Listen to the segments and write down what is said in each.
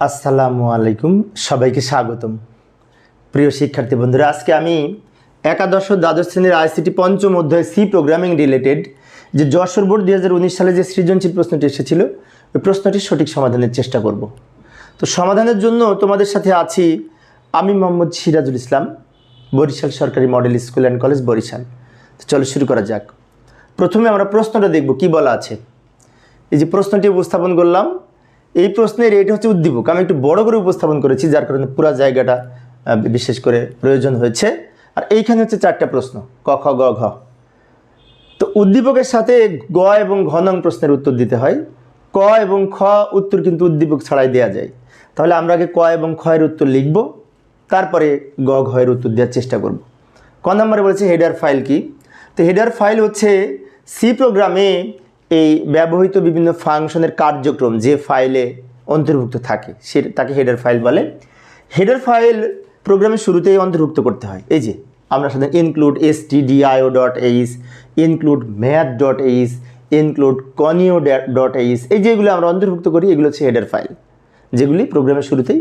আসসালামু আলাইকুম, সবাইকে স্বাগতম। প্রিয় শিক্ষার্থী বন্ধুরা, আজকে আমি একাদশ দ্বাদশ শ্রেণির আইসিটি পঞ্চম অধ্যায় সি প্রোগ্রামিং রিলেটেড যে যশোর বোর্ড হাজার উনিশ সালে যে সৃজনশীল প্রশ্নটি এসেছিল, ওই প্রশ্নটির সঠিক সমাধানের চেষ্টা করব। তো সমাধানের জন্য তোমাদের সাথে আছি আমি মোহাম্মদ সিরাজুল ইসলাম, বরিশাল সরকারি model school and college Barishal. তো চলো শুরু করা যাক। প্রথমে আমরা প্রশ্নটা দেখব, কি বলা আছে? এই যে প্রশ্নটি উপস্থাপন করলাম এই প্রশ্নের এটা হচ্ছে উদ্দীপক। আমি একটু বড় করে উপস্থাপন করেছি, যার কারণে পুরো জায়গাটা বিশেষ করে প্রয়োজন হয়েছে। আর এইখানে হচ্ছে চারটা প্রশ্ন, ক, খ, গ, ঘ। তো উদ্দীপকের সাথে গ এবং ঘ নং প্রশ্নের উত্তর দিতে হয়। ক এবং খ উত্তর কিন্তু উদ্দীপক ছাড়াই দেওয়া যায়। তাহলে আমরা আগে ক এবং খ এর উত্তর লিখব, তারপরে গ, ঘ এর উত্তর দেওয়ার চেষ্টা করব। ক নম্বরে বলেছে হেডার ফাইল কি? তো হেডার ফাইল হচ্ছে সি প্রোগ্রামে এই ব্যবহৃত বিভিন্ন ফাংশনের কার্যক্রম যে ফাইলে অন্তর্ভুক্ত থাকে, সে তাকে হেডার ফাইল বলে। হেডার ফাইল প্রোগ্রামের শুরুতেই অন্তর্ভুক্ত করতে হয়। এই যে, আমরা সাধারণত include S DIO dot H include math dot H include conio dot H এই যেগুলো আমরা অন্তর্ভুক্ত করি, এগুলো হচ্ছে হেডার ফাইল, যেগুলি প্রোগ্রামের শুরুতেই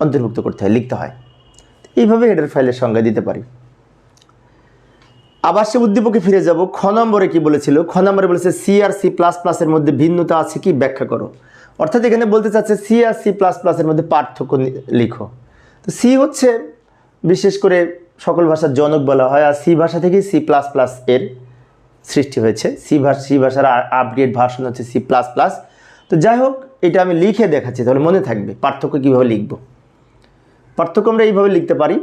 অন্তর্ভুক্ত করতে হয়, লিখতে হয়। এইভাবে হেডার ফাইলের সংজ্ঞা দিতে পারি। আবার সে উদ্দীপকে ফিরে যাব। খ নম্বরে কি বলেছিল? খ নম্বরে বলেছে সি আর সি প্লাস প্লাসের মধ্যে ভিন্নতা আছে কি? ব্যাখ্যা করো। অর্থাৎ এখানে বলতে চাচ্ছে সি আর সি প্লাস প্লাসের মধ্যে পার্থক্য লিখো। তো সি হচ্ছে, বিশেষ করে সকল ভাষার জনক বলা হয়, আর সি ভাষা থেকেই সি প্লাস প্লাস এর সৃষ্টি হয়েছে। সি ভাষা সি ভাষার আপগ্রেড ভার্সন হচ্ছে সি প্লাস প্লাস তো যাই হোক, এটা আমি লিখে দেখাচ্ছি, তাহলে মনে থাকবে পার্থক্য কীভাবে লিখব। পার্থক্য আমরা এইভাবে লিখতে পারি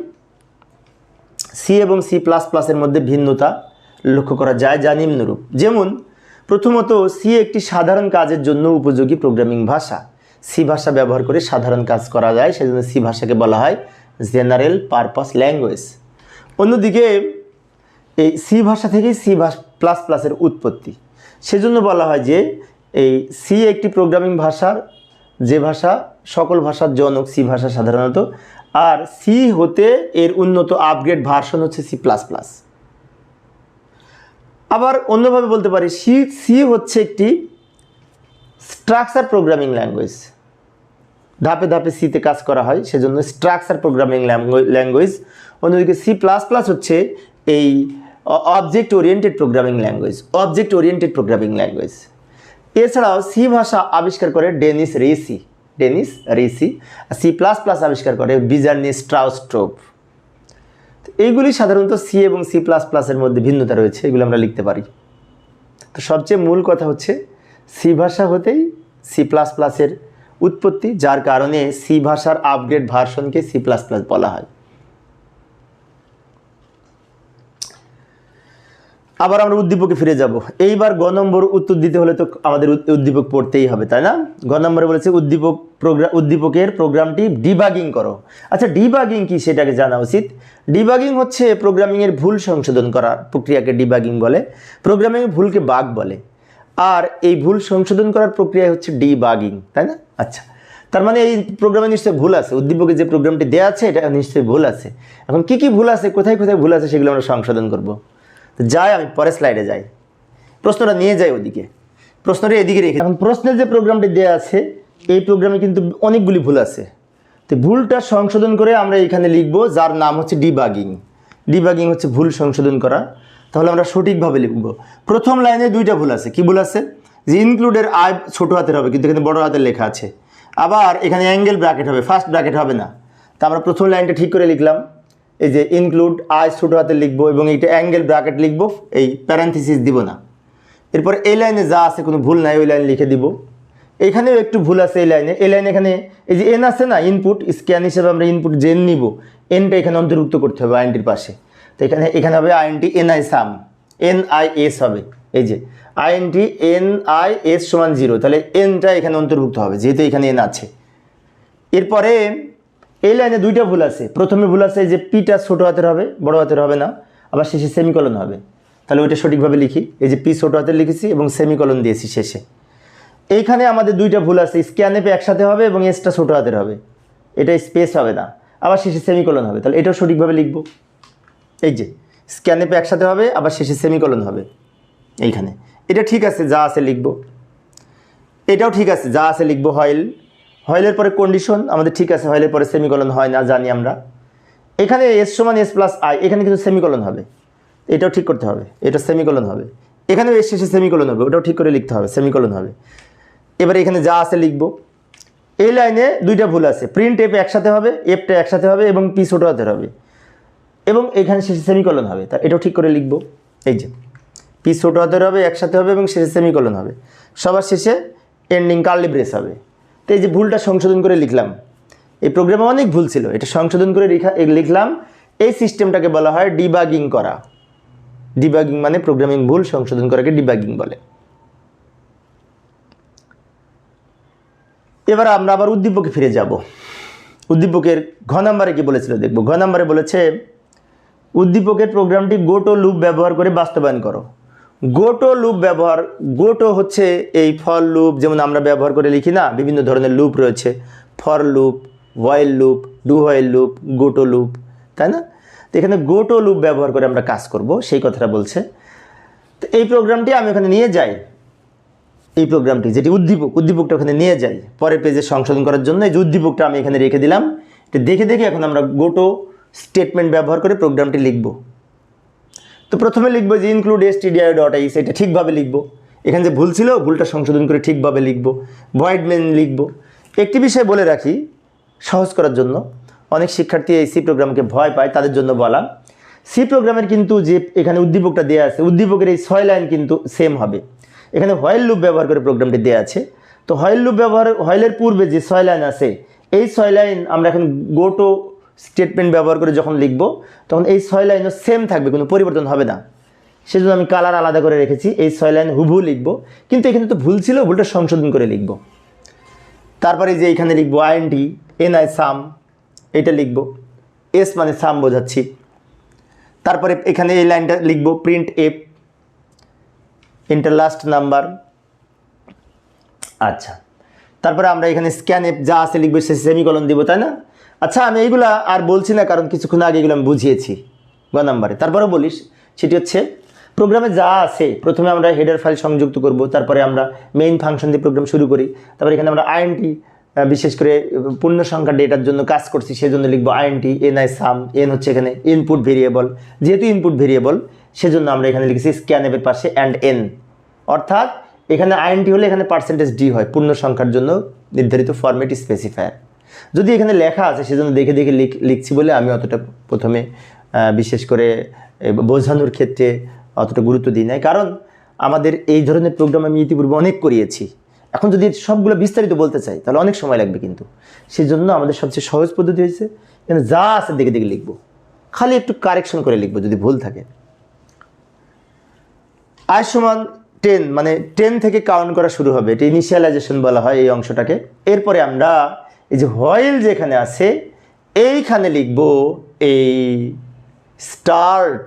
সি এবং সি প্লাস প্লাসের মধ্যে ভিন্নতা লক্ষ্য করা যায় যা নিম্নরূপ। যেমন, প্রথমত সি একটি সাধারণ কাজের জন্য উপযোগী প্রোগ্রামিং ভাষা। সি ভাষা ব্যবহার করে সাধারণ কাজ করা যায়, সেজন্য সি ভাষাকে বলা হয় জেনারেল পারপাস ল্যাঙ্গুয়েজ অন্যদিকে, এই সি ভাষা থেকেই সি প্লাস প্লাসের উৎপত্তি। সেজন্য বলা হয় যে, এই সি একটি প্রোগ্রামিং ভাষার যে ভাষা, সকল ভাষার জনক সি ভাষা সাধারণত আর সি হতে এর উন্নত আপগ্রেড ভার্সন হচ্ছে সি প্লাস প্লাস আবার অন্যভাবে বলতে পারি সি সি হচ্ছে একটি স্ট্রাকচার প্রোগ্রামিং ল্যাঙ্গুয়েজ ধাপে ধাপে সিতে কাজ করা হয়, সেজন্য স্ট্রাকচার প্রোগ্রামিং ল্যাঙ্গুয়েজ অন্যদিকে সি প্লাস প্লাস হচ্ছে এই object oriented programming language object oriented programming language এছাড়াও সি ভাষা আবিষ্কার করে Dennis Ritchie Dennis, Ritchie, C plus plus আবিষ্কার করে বিজার্নি স্ট্রাউস্ট্রোপ এইগুলি সাধারণত সি এবং সি প্লাস প্লাসের মধ্যে ভিন্নতা রয়েছে, এগুলো আমরা লিখতে পারি। তো সবচেয়ে মূল কথা হচ্ছে, সি ভাষা হতেই সি প্লাস প্লাসের উৎপত্তি, যার কারণে সি ভাষার আপগ্রেড ভার্সনকে সি প্লাস প্লাস বলা হয়। আবার আমরা উদ্দীপকে ফিরে যাব। এইবার গ নম্বর উত্তর দিতে হলে তো আমাদের উদ্দীপক পড়তেই হবে, তাই না? গ নম্বরে বলেছে উদ্দীপক প্রোগ্রাম উদ্দীপকের প্রোগ্রামটি ডিবাগিং করো। আচ্ছা ডিবাগিং কি সেটাকে জানা উচিত? ডিবাগিং হচ্ছে প্রোগ্রামিংয়ের ভুল সংশোধন করার প্রক্রিয়াকে ডিবাগিং বলে প্রোগ্রামিংয়ের ভুলকে বাগ বলে। আর এই ভুল সংশোধন করার প্রক্রিয়া হচ্ছে ডিবাগিং, তাই না? আচ্ছা তার মানে এই প্রোগ্রামে নিশ্চয়ই ভুল আছে। উদ্দীপকে যে প্রোগ্রামটি দেওয়া আছে, এটা নিশ্চয়ই ভুল আছে। এখন কি কি ভুল আছে, কোথায় কোথায় ভুল আছে, সেগুলো আমরা সংশোধন করব। তো যাই, আমি পরের স্লাইডে যাই। প্রশ্নটা নিয়ে যাই ওদিকে। প্রশ্নটা এদিকে রেখে এখন প্রশ্নের যে প্রোগ্রামটি দেওয়া আছে, এই প্রোগ্রামে কিন্তু অনেকগুলি ভুল আছে। তো ভুলটা সংশোধন করে আমরা এখানে লিখব, যার নাম হচ্ছে ডিবাগিং ডিবাগিং হচ্ছে ভুল সংশোধন করা। তাহলে আমরা সঠিকভাবে লিখব। প্রথম লাইনে দুইটা ভুল আছে। কি ভুল আছে? যে ইনক্লুডের আয় ছোট হাতের হবে, কিন্তু এখানে বড় হাতের লেখা আছে। আবার এখানে অ্যাঙ্গেল ব্র্যাকেট হবে ফার্স্ট ব্র্যাকেট হবে না। তা আমরা প্রথম লাইনটা ঠিক করে লিখলাম। এই যে ইনক্লুড আই ছোটো হাতে লিখব এবং এইটা অ্যাঙ্গেল ব্র্যাকেট লিখব, এই প্যারান্থিসিস দিব না। এরপর এই লাইনে যা আছে কোনো ভুল নাই, ওই লাইন লিখে দিব। এখানেও একটু ভুল আছে এই লাইনে। এই লাইনে এখানে এই যে এন আছে না ইনপুট স্ক্যান হিসেবে আমরা ইনপুট জেন নিব। এনটা এখানে অন্তর্ভুক্ত করতে হবে আইনটির পাশে। তো এখানে এখানে হবে int N I sum N I S হবে। এই যে আইনটি এন আই এস সমান জিরো তাহলে এনটা এখানে অন্তর্ভুক্ত হবে, যেহেতু এখানে এন আছে। এরপরে এই লাইনে দুইটা ভুল আছে। প্রথমে ভুল আছে যে পিটা ছোটো হাতের হবে, বড় হাতের হবে না। আবার শেষে সেমিকলন হবে। তাহলে ওইটা সঠিকভাবে লিখি। এই যে পি ছোটো হাতের লিখেছি এবং সেমিকলন দিয়েছি শেষে। এইখানে আমাদের দুইটা ভুল আছে। স্ক্যানেপে একসাথে হবে এবং এসটা ছোটো হাতের হবে। এটা স্পেস হবে না। আবার শেষে সেমিকলন হবে। তাহলে এটাও সঠিকভাবে লিখব। এই যে স্ক্যানেপে একসাথে হবে, আবার শেষে সেমিকলন হবে। এইখানে। এটা ঠিক আছে, যা আছে লিখব। এটাও ঠিক আছে, যা আছে লিখব হয়েল হয়েলের পরে কন্ডিশন আমাদের ঠিক আছে হয়েলের পরে সেমিকলন হয় না, জানি আমরা। এখানে এস সমান এস প্লাস আই এখানে কিন্তু সেমিকলন হবে। এটাও ঠিক করতে হবে, এটা সেমিকলন হবে। এখানেও এস শেষে সেমিকলন হবে, ওটাও ঠিক করে লিখতে হবে সেমিকলন হবে। এবারে এখানে যা আছে লিখব। এই লাইনে দুইটা ভুল আছে প্রিন্ট এফ একসাথে হবে এফটা একসাথে হবে এবং পি ছোটো হাতের হবে। এবং এখানে শেষে সেমিকলন হবে, তা এটাও ঠিক করে লিখব। এই যে পি ছোটো হাতের হবে, একসাথে হবে এবং শেষে সেমিকলন হবে। সবার শেষে এন্ডিং কার্লি ব্রেস হবে। তো এই যে ভুলটা সংশোধন করে লিখলাম। এই প্রোগ্রামে অনেক ভুল ছিল। এটা সংশোধন করে লিখা লিখলাম, এই সিস্টেমটাকে বলা হয় ডিবাগিং করা। ডিবাগিং মানে প্রোগ্রামিং ভুল সংশোধন করাকে ডিবাগিং বলে। এবার আমরা আবার উদ্দীপকে ফিরে যাব। উদ্দীপকের ঘ নাম্বারে কি বলেছিল দেখব। ঘ নাম্বারে বলেছে, উদ্দীপকের প্রোগ্রামটি গোটো লুপ ব্যবহার করে বাস্তবায়ন করো। গোটো লুপ ব্যবহার, গোটো হচ্ছে এই ফর লুপ যেমন আমরা ব্যবহার করে লিখি না, বিভিন্ন ধরনের লুপ রয়েছে। For loop while loop do while loop goto loop, তাই না? তো এখানে গোটো লুপ ব্যবহার করে আমরা কাজ করব, সেই কথাটা বলছে। তো এই প্রোগ্রামটি আমি ওখানে নিয়ে যাই। এই প্রোগ্রামটি যেটি উদ্দীপক, উদ্দীপকটা ওখানে নিয়ে যাই। পরের পেজে সংশোধন করার জন্য এই যে উদ্দীপকটা আমি এখানে রেখে দিলাম, এটা দেখে দেখে এখন আমরা গোটো স্টেটমেন্ট ব্যবহার করে প্রোগ্রামটি লিখব। তো প্রথমে লিখব যে ইনক্লুড এস টিডিআই ডট আইস এটা ঠিকভাবে লিখব। এখানে যে ভুল ছিল, ভুলটা সংশোধন করে ঠিকভাবে লিখব। ভয়েড মেন লিখব। একটি বিষয় বলে রাখি, সহজ করার জন্য। অনেক শিক্ষার্থী এই সি প্রোগ্রামকে ভয় পায়, তাদের জন্য বলা। সি প্রোগ্রামের কিন্তু যে এখানে উদ্দীপকটা দেওয়া আছে, উদ্দীপকের এই ছয় লাইন কিন্তু সেম হবে। এখানে হয়েল লুপ ব্যবহার করে প্রোগ্রামটি দেওয়া আছে। তো হয়েল লুপ ব্যবহার হয়েলের পূর্বে যে ছয় লাইন আছে, এই ছয় লাইন আমরা এখন গোটো স্টেটমেন্ট ব্যবহার করে যখন লিখব, তখন এই ছয় লাইনও সেম থাকবে, কোনো পরিবর্তন হবে না। সেজন্য আমি কালার আলাদা করে রেখেছি, এই ছয় লাইন হুবহু লিখব। কিন্তু এখানে তো ভুল ছিল, ভুলটা সংশোধন করে লিখব। তারপরে যে এখানে লিখব আইএনটি এন আই সাম এটা লিখব। এস মানে সাম বোঝাচ্ছি। তারপরে এখানে এই লাইনটা লিখব printf enter last number আচ্ছা। তারপরে আমরা এখানে স্ক্যান এপ যা আছে লিখব, সে সেমিকলন দিব, তাই না? আচ্ছা আমি এইগুলা আর বলছি না, কারণ কিছুক্ষণ আগে এগুলো আমি বুঝিয়েছি। গ নাম্বারে। তারপরে বলিস, সেটি হচ্ছে প্রোগ্রামে যা আছে, প্রথমে আমরা হেডার ফাইল সংযুক্ত করব, তারপরে আমরা মেইন ফাংশন দিয়ে প্রোগ্রাম শুরু করি, তারপরে এখানে আমরা আইএনটি বিশেষ করে পূর্ণ সংখ্যা ডেটার জন্য কাজ করছি, সেজন্য লিখব INT N I sum N হচ্ছে এখানে ইনপুট ভেরিয়েবল যেহেতু ইনপুট ভেরিয়েবল সেজন্য আমরা এখানে লিখেছি স্ক্যান এর পাশে অ্যান্ড এন অর্থাৎ, এখানে আইএনটি হলে এখানে পার্সেন্টেজ ডি হয়, পূর্ণ সংখ্যার জন্য নির্ধারিত ফরম্যাট স্পেসিফায়ার যদি এখানে লেখা আছে, সেজন্য দেখে দেখে লিখছি বলে আমি অতটা প্রথমে বিশেষ করে বোঝানোর ক্ষেত্রে অতটা গুরুত্ব দিই নাই। কারণ আমাদের এই ধরনের প্রোগ্রাম আমি ইতিপূর্বে অনেক করিয়েছি। এখন যদি সবগুলো বিস্তারিত বলতে চাই, তাহলে অনেক সময় লাগবে কিন্তু। সেই জন্য আমাদের সবচেয়ে সহজ পদ্ধতি হয়েছে, এখানে যা আছে দেখে দেখে লিখব। খালি একটু কারেকশন করে লিখব, যদি ভুল থাকে। আই সমান টেন মানে টেন থেকে কাউন্ট করা শুরু হবে। এটা ইনিশিয়ালাইজেশন বলা হয় এই অংশটাকে। এরপরে আমরা এই যে হয়েল যেখানে আছে, এইখানে লিখব এই স্টার্ট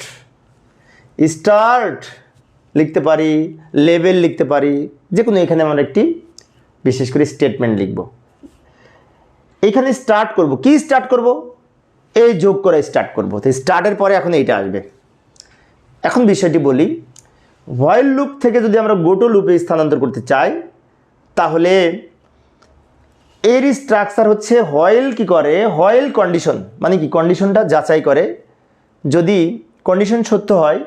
স্টার্ট লিখতে পারি লেভেল লিখতে পারি যে কোনো এখানে আমরা একটি বিশেষ করে স্টেটমেন্ট লিখব। এখানে স্টার্ট করব। কি স্টার্ট করব? এই যোগ করে স্টার্ট করব। তো স্টার্টের পরে এখন এইটা আসবে। এখন বিষয়টি বলি হোয়াইল লুপ থেকে যদি আমরা গোটো লুপে স্থানান্তর করতে চাই, তাহলে এর স্ট্রাকচার হচ্ছে হয়েল কি করে? হয়েল কন্ডিশন মানে কি? কন্ডিশনটা যাচাই করে। যদি কন্ডিশন সত্য হয়,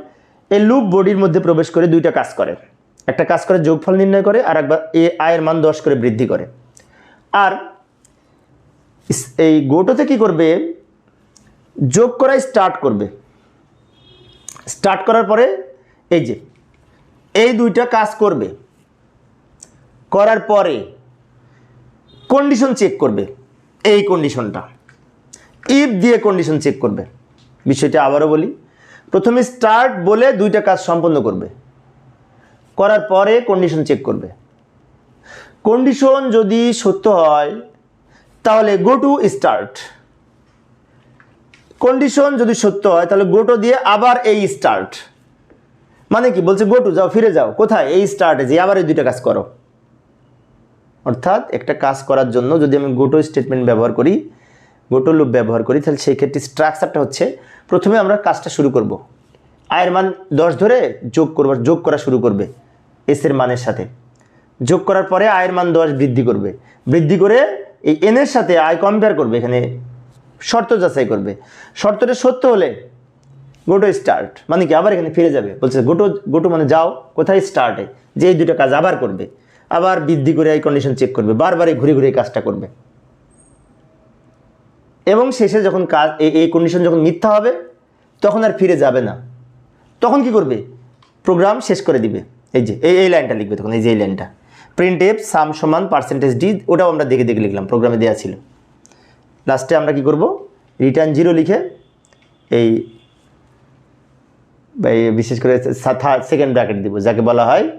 এই লুপ বডির মধ্যে প্রবেশ করে দুইটা কাজ করে। একটা কাজ করে যোগফল নির্ণয় করে, আর একবার এ আয়ের মান দশ করে বৃদ্ধি করে। আর এই গোটোতে কি করবে? যোগ করাই স্টার্ট করবে। স্টার্ট করার পরে এই যে, এই দুইটা কাজ করবে। করার পরে কন্ডিশন চেক করবে। এই কন্ডিশনটা ইফ দিয়ে কন্ডিশন চেক করবে। বিষয়টা আবারও বলি। প্রথমে স্টার্ট বলে দুইটা কাজ সম্পন্ন করবে। করার পরে কন্ডিশন চেক করবে। কন্ডিশন যদি সত্য হয়, তাহলে গো টু স্টার্ট কন্ডিশন যদি সত্য হয়, তাহলে গোটো দিয়ে আবার এই স্টার্ট মানে কি? বলছে গোটু যাও, ফিরে যাও। কোথায়? এই স্টার্টে যে আবার এই দুইটা কাজ করো। অর্থাৎ একটা কাজ করার জন্য যদি আমি গোটো স্টেটমেন্ট ব্যবহার করি, গোটো লুপ ব্যবহার করি, তাহলে সেই ক্ষেত্রে স্ট্রাকচারটা হচ্ছে প্রথমে আমরা কাজটা শুরু করব। আয়ের মান দশ ধরে যোগ করব, যোগ করা শুরু করবে এস এর মানের সাথে। যোগ করার পরে আয়ের মান দশ বৃদ্ধি করবে। বৃদ্ধি করে এই এনের সাথে আয় কম্পেয়ার করবে, এখানে শর্ত যাচাই করবে। শর্তটা সত্য হলে গোটো স্টার্ট মানে কি আবার এখানে ফিরে যাবে। বলছে গোটো গোটো মানে যাও, কোথায় স্টার্টে যে এই দুটো কাজ আবার করবে। আবার বৃদ্ধি করে এই কন্ডিশন চেক করবে বারবার এই ঘুরে ঘুরে কাজটা করবে। এবং শেষে যখন কাজ এই- কন্ডিশন যখন মিথ্যা হবে, তখন আর ফিরে যাবে না। তখন কি করবে? প্রোগ্রাম শেষ করে দিবে। এই যে, এই এই লাইনটা লিখবে তখন, এই যে এই লাইনটা প্রিন্ট এফ সাম সমান পার্সেন্টেজ ডি ওটাও আমরা দেখে দেখে লিখলাম প্রোগ্রামে দেওয়া ছিল। লাস্টে আমরা কি করব? রিটার্ন জিরো লিখে এই বিশেষ করে সেকেন্ড ব্র্যাকেট দিব, যাকে বলা হয়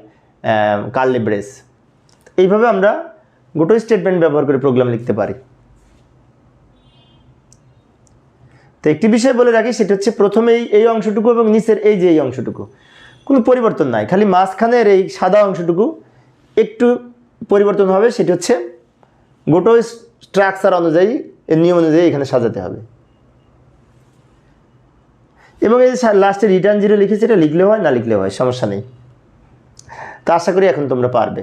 কার্লি ব্রেস এইভাবে আমরা গোটো স্টেটমেন্ট ব্যবহার করে প্রোগ্রাম লিখতে পারি। তো একটি বিষয় বলে রাখি, সেটা হচ্ছে প্রথমেই এই অংশটুকু এবং নিচের এই যে এই অংশটুকু। কোনো পরিবর্তন নাই, খালি মাঝখানের এই সাদা অংশটুকু একটু পরিবর্তন হবে, সেটা হচ্ছে গোটো স্ট্রাকচার অনুযায়ী, এর নিয়ম অনুযায়ী এখানে সাজাতে হবে। এবং এই লাস্টে রিটার্ন জিরো লিখেছে, এটা লিখলে হয়, না লিখলে হয়, সমস্যা নেই। তা আশা করি এখন তোমরা পারবে।